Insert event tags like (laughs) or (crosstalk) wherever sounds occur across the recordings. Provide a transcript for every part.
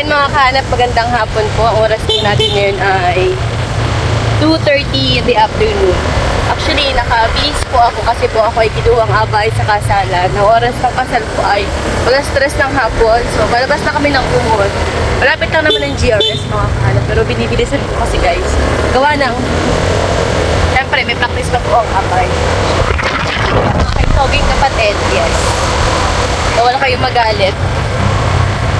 Mga kahanap, magandang hapon po. Ang oras po natin ngayon ay 2.30 in the afternoon. Actually, naka-base po ako kasi po ako ay kinuwang abay sa kasalan. Ang oras ng kasal po ay walang stress ng hapon. So, palabas na kami ng kumon. Malapit lang naman ng GRS mga kahanap. Pero binibilisan po kasi guys. Gawa ng... Siyempre, may practice na po ang abay. Kay Toging kapatid, yes. So, wala kayong magalit.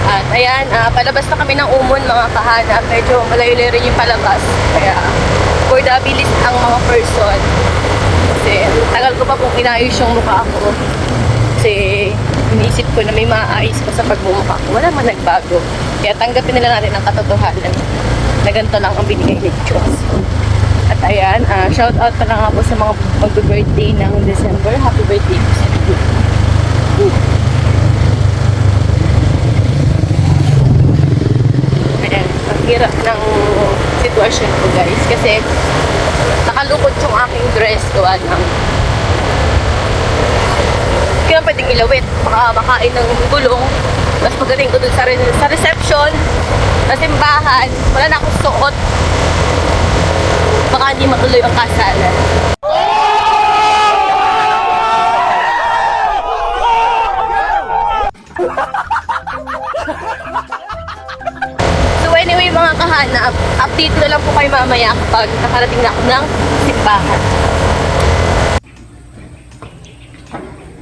At ayan, ah, palabas na kami ng umon mga kahanap. Medyo malayo-layo rin yung palabas. Kaya for the abilis ang mga person. Kasi tagal ko pa pong inayos yung mukha ko. Kasi iniisip ko na may maayos pa sa pagmumukha ko. Wala man nagbago. Kaya tanggapin nila natin ang katotohanan na ganito lang ang binigay ni Diyos. At ayan, ah, shout out pa lang ako sa mga mag-birthday ng December. Happy birthday po sa inyo. Ayan, ang hirap ng sitwasyon ko guys. Kasi nakalukot yung aking dress gawa ng kaya pwedeng ilawit. Baka makain ng gulong. Tapos pagdating ko dun sa, re- sa reception, sa simbahan, wala na akong suot. Baka hindi matuloy ang kasalan. Mga kahanap, update na lang po kayo mamaya kapag nakarating na ako ng simbahan.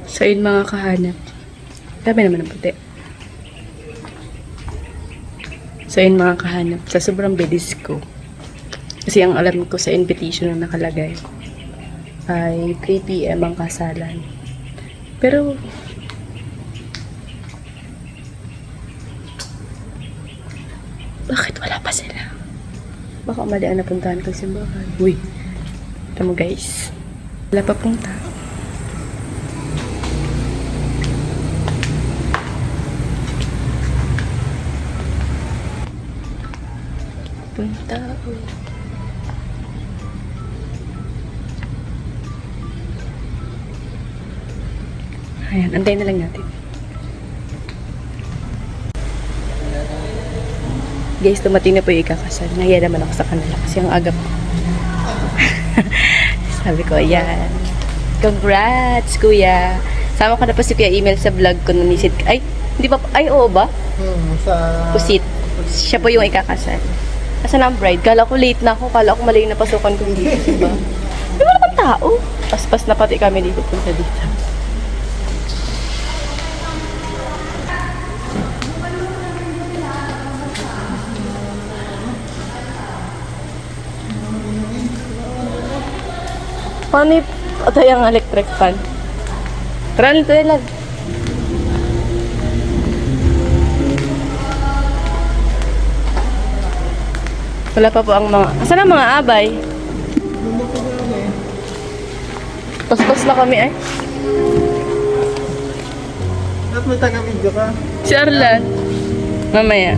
So yun mga kahanap. Dami naman ng puti. So yun mga kahanap, sa sobrang bilis ko. Kasi ang alam ko sa invitation na nakalagay ay 3 p.m. ang kasalan. Pero Bakit wala pa sila? Baka mali ang napuntahan ko sa simbahan. Uy, ito mo guys. Wala pa pong tao. Punta tao. Ayan, antayin na lang natin. Guys, tumating na po yung ikakasal. Nahiya naman ako sa kanila kasi ang agap ko. (laughs) Sabi ko, ayan. Congrats, kuya. Sama ko na pa si kuya email sa vlog ko na nisit. Ay, hindi ba? Ay, oo ba? Hmm, sa... Pusit. Siya po yung ikakasal. Asan ang bride? Kala ko late na ako. Kala ko mali yung napasukan ko dito. Diba? Di naman tao? Paspas na pati kami dito punta dito. Paano patay ang electric fan? Tara nito lang. Wala pa po ang mga... Asan ang mga abay? Paspas na kami ay. Dapat may taga-video ka. Si Arlan. Mamaya.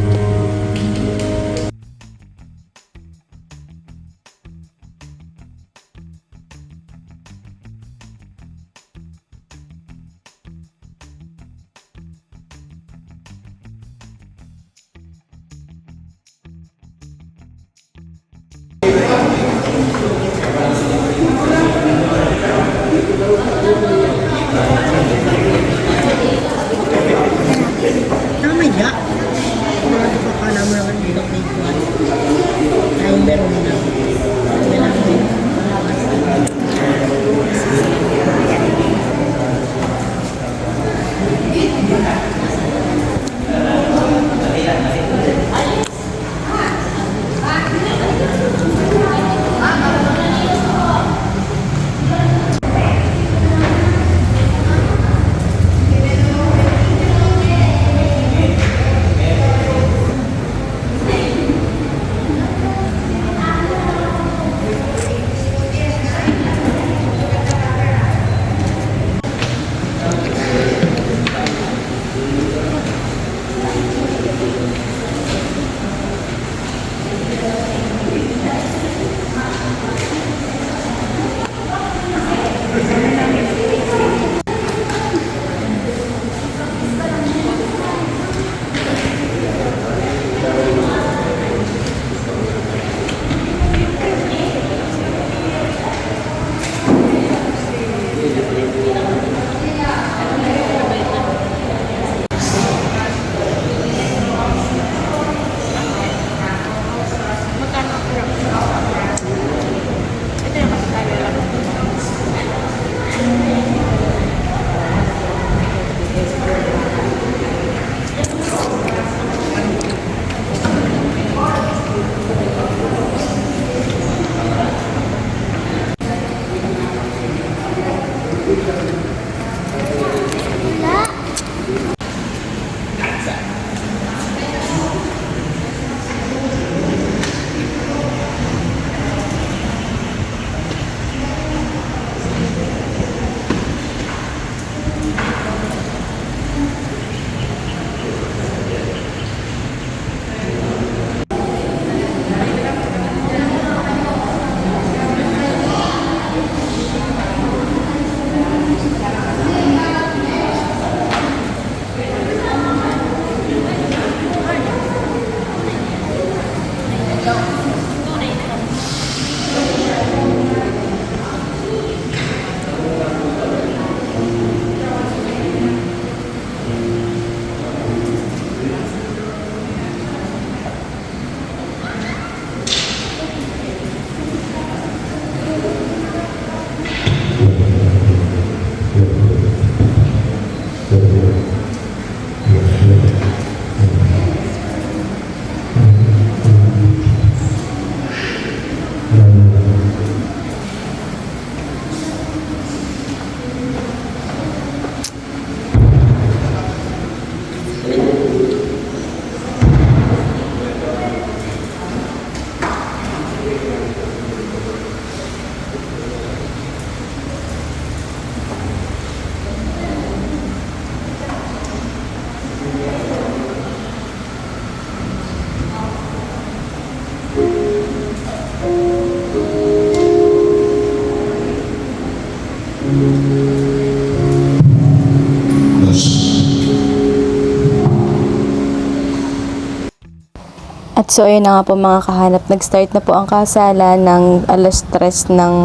At so ayun na nga po mga kahanap, nag-start na po ang kasala ng alas 3 ng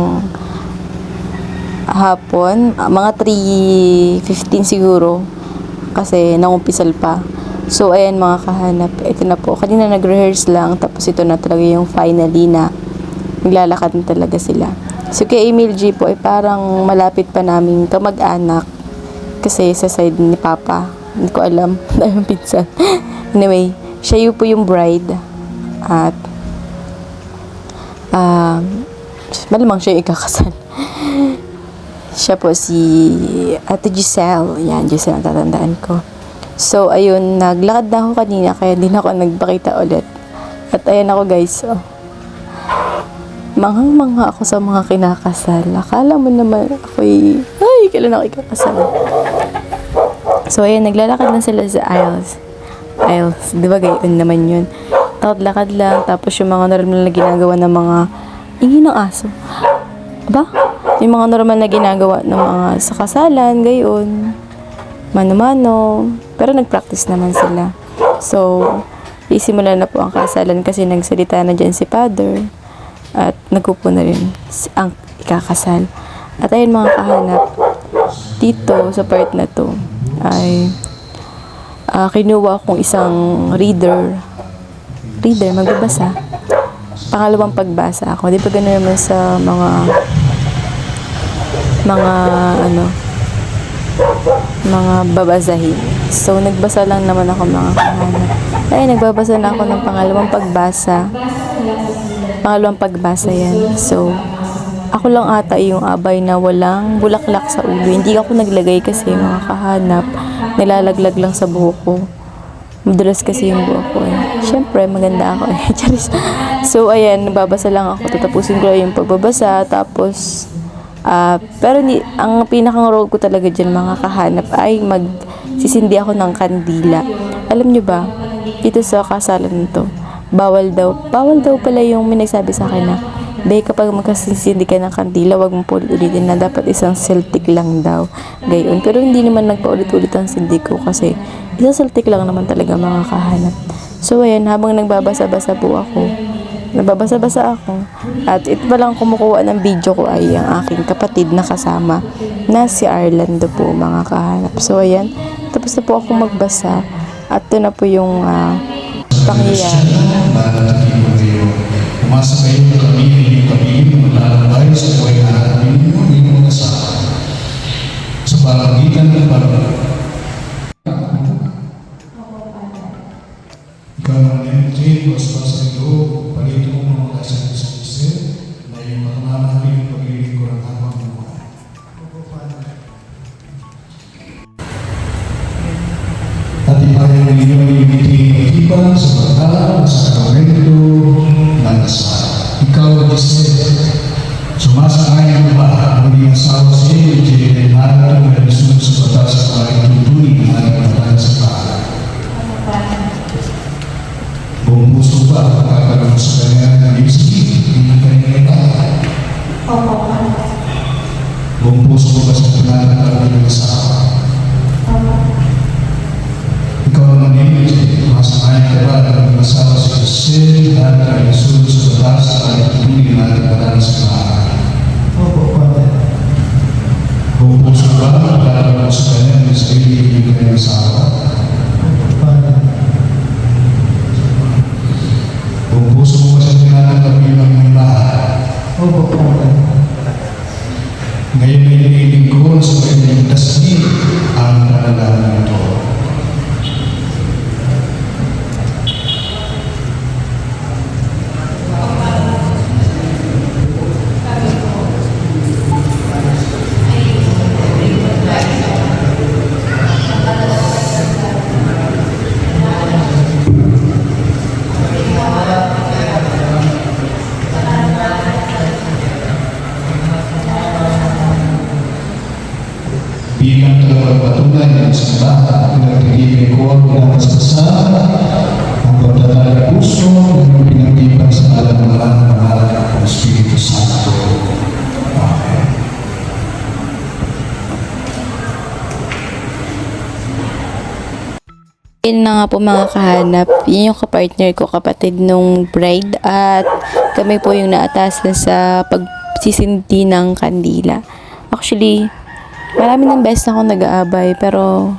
hapon, Ah, mga 3.15 siguro, kasi nangumpisal pa. So ayan mga kahanap, ito na po, kanina nag-rehearse lang, tapos ito na talaga yung finally na naglalakad na talaga sila. So kay Emil G po ay parang malapit pa namin kamag-anak, kasi sa side ni Papa, hindi ko alam, (laughs) dahil pinsan. anyway, siya yung po yung bride. At, um, malamang siya ikakasal. (laughs) siya po si Ate Giselle. Yan, Giselle ang tatandaan ko. So, ayun, naglakad na ako kanina, kaya din ako nagpakita ulit. At ayan ako guys, oh. Manghang-mangha ako sa mga kinakasal. Akala mo naman ako'y, ay, kailan ako ikakasal. So, ayan, naglalakad lang sila sa aisles. Aisles, di ba gayon naman yun? Lakad-lakad lang, tapos yung mga normal na ginagawa ng mga, ingin ng aso. Aba? Yung mga normal na ginagawa ng mga sa kasalan, gayon. Mano-mano. Pero nag-practice naman sila. So, isimula na po ang kasalan kasi nagsalita na dyan si Father. At nagpupo na rin si- ang ikakasal. At ayun mga kahanap, dito sa part na to ay ah, kinuha akong isang reader. Reader, magbabasa. Pangalawang pagbasa ako. Di ba gano'n naman sa mga mga ano mga babasahin. So, nagbasa lang naman ako mga kahanap. Ay, nagbabasa na ako ng pangalawang pagbasa. Pangalawang pagbasa yan. So, ako lang ata yung abay na walang bulaklak sa ulo. Hindi ako naglagay kasi mga kahanap. Nilalaglag lang sa buhok ko. Madulas kasi yung buhok ko eh. Siyempre, maganda ako (laughs) eh. So, ayan, nababasa lang ako. Tatapusin ko yung pagbabasa. Tapos, ah, pero ni, ang pinakang role ko talaga dyan mga kahanap ay magsisindi ako ng kandila. Alam nyo ba, dito sa kasalan nito, bawal daw, bawal daw pala yung may nagsabi sa akin na, Be, kapag magkasisindi ka ng kandila, wag mong ulitin na dapat isang Celtic lang daw. Gayon. Pero hindi naman nagpaulit-ulit ang sindi ko kasi isang Celtic lang naman talaga mga kahanap. So, ayan, habang nagbabasa-basa po ako, nagbabasa-basa ako, at ito pa lang kumukuha ng video ko ay ang aking kapatid na kasama na si Arlando po mga kahanap. So, ayan, tapos na po ako magbasa at ito na po yung ah, pangyayari. Ko kayo. Kami kami is really, really very sorrow. Nga po mga kahanap, yun yung kapartner ko, kapatid nung bride at kami po yung naatasan sa pagsisindi ng kandila. Actually, marami ng best na akong nag-aabay pero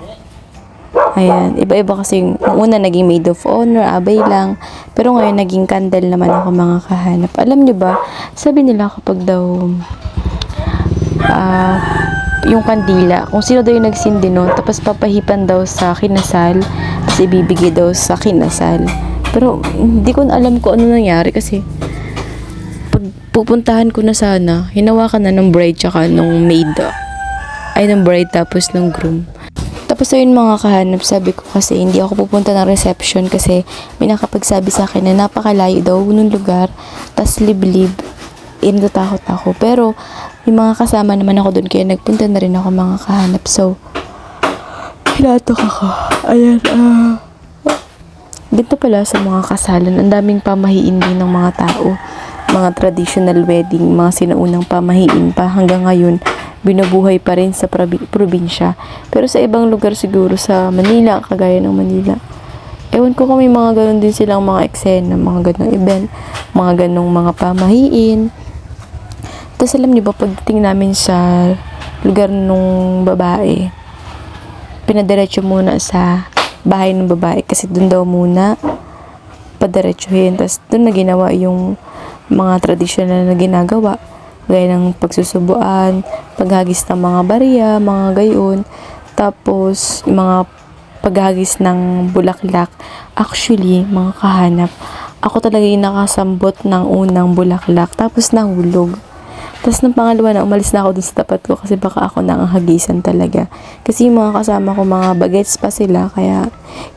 ayan, iba-iba kasi yung una naging maid of honor, abay lang. Pero ngayon naging candle naman ako mga kahanap. Alam nyo ba, sabi nila kapag daw ah yung kandila, kung sino daw yung nagsindi nun, tapos papahipan daw sa kinasal, tapos ibibigay daw sa kinasal. Pero hindi ko na alam kung ano nangyari kasi pag pupuntahan ko na sana, hinawakan na ng bride tsaka nung maid. Ay, ng bride tapos ng groom. Tapos ayun mga kahanap, sabi ko kasi hindi ako pupunta ng reception kasi may nakapagsabi sa akin na napakalayo daw nung lugar, tas liblib. Eh, natatakot ako. Pero, may mga kasama naman ako doon kaya nagpunta na rin ako mga kahanap. So, hinatok ako. Ayan, ah. Dito pala sa mga kasalan, ang daming pamahiin din ng mga tao. Mga traditional wedding, mga sinaunang pamahiin pa hanggang ngayon binubuhay pa rin sa probi- probinsya. Pero sa ibang lugar siguro sa Manila, kagaya ng Manila, ewan ko kung may mga ganun din silang mga eksena, mga ganung event, mga ganung mga pamahiin. Tapos alam niyo ba, pagdating namin sa lugar nung babae, pinadiretso muna sa bahay ng babae kasi doon daw muna padiretsuhin. Tapos doon na ginawa yung mga tradisyonal na ginagawa. Gaya ng pagsusubuan, paghagis ng mga barya, mga gayon. Tapos, mga paghagis ng bulaklak. Actually, mga kahanap, ako talaga yung nakasambot ng unang bulaklak. Tapos nahulog. Tapos nung pangalawa na, umalis na ako dun sa tapat ko kasi baka ako na ang hagisan talaga. Kasi yung mga kasama ko, mga bagets pa sila, kaya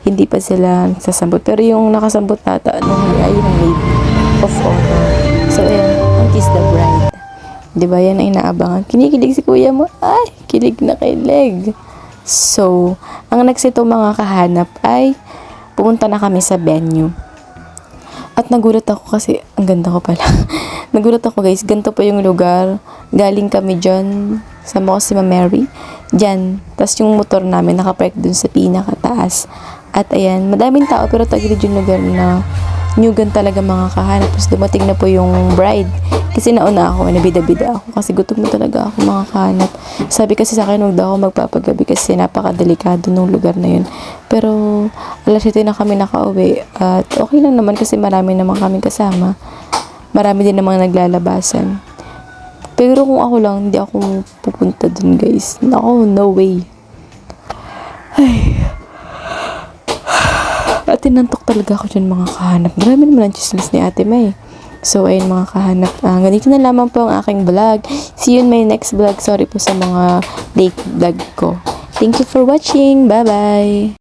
hindi pa sila sasambot. Pero yung nakasambot tata, nung huli ay yung maid of honor. So, ayan, ang kiss the bride. Di ba yan ang inaabangan? Kinikilig si kuya mo. Ay, kilig na kilig. So, ang nagsito mga kahanap ay pumunta na kami sa venue. At nagulat ako kasi, ang ganda ko pala. (laughs) nagulat ako guys, ganito pa yung lugar. Galing kami dyan, si Ma Mary. Dyan, tas yung motor namin nakapark dun sa pinakataas. At ayan, madaming tao pero tagilid yung lugar na nyugan talaga mga kahanap. Tapos dumating na po yung bride. Kasi nauna ako, nabida-bida ako. Kasi gutom na talaga ako mga kahanap. Sabi kasi sa akin, huwag daw ako magpapagabi kasi napakadelikado nung lugar na yun. Pero, alas 7 na kami nakauwi. At okay lang naman kasi marami naman kami kasama. Marami din namang naglalabasan. Pero kung ako lang, hindi ako pupunta dun guys. Ako, no way. Ay. At tinantok talaga ako dyan mga kahanap. Marami naman ang chismis ni Ate May. So, ayun mga kahanap. Uh, ganito na lamang po ang aking vlog. See you in my next vlog. Sorry po sa mga late vlog ko. Thank you for watching. Bye-bye!